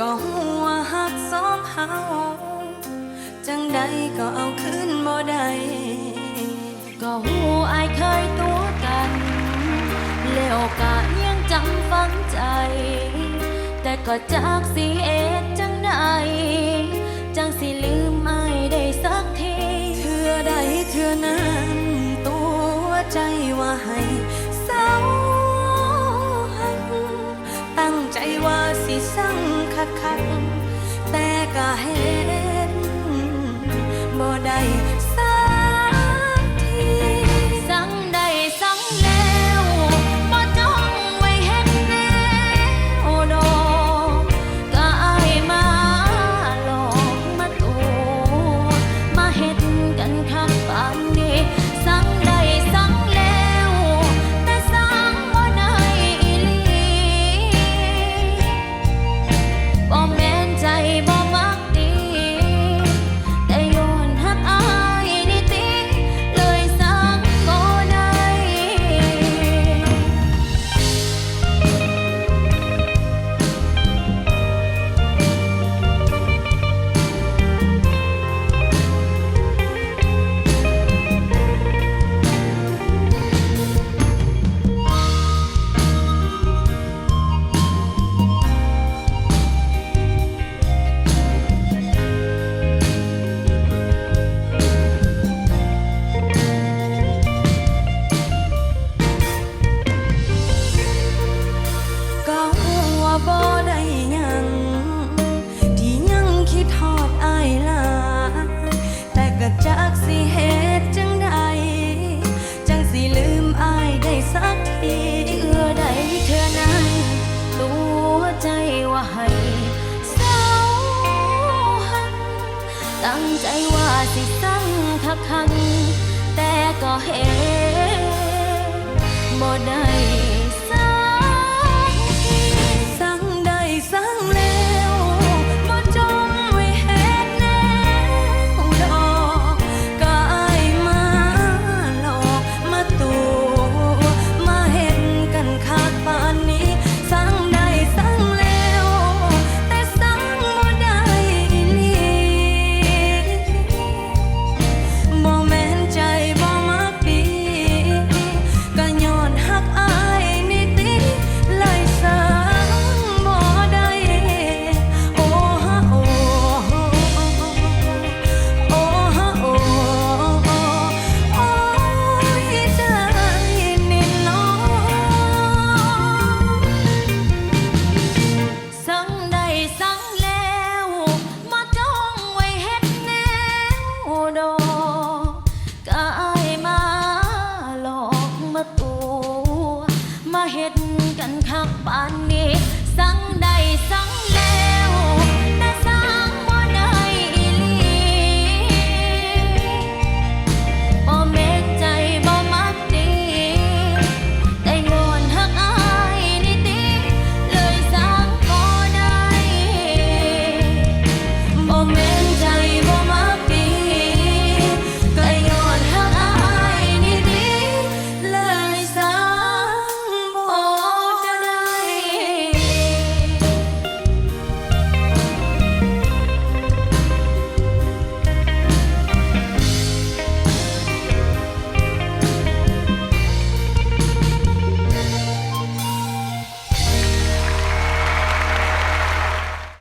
ก็หัวหักสองเฮาจังใดก็เอาคืนบ่ได้ก็หูอายเคยตัวกัน แล้วก็ยังจำฝังใจ แต่ก็จากสิเอ็ดจังใดจังสิลืมไม่ได้สักทีเธอใดเธอนั้นตัวใจว่าให้เศร้าหักตั้งใจว่าสิสั่ง คักคักๆแต่ก็เห็น สิเหตุจังใด จังสิลืมอายได้สักทีเชื่อได้เธอนั้นตัวใจว่าให้เศร้าหักตั้งใจว่าสิสั่งคักคัน แต่ก็เห็นบ่ได้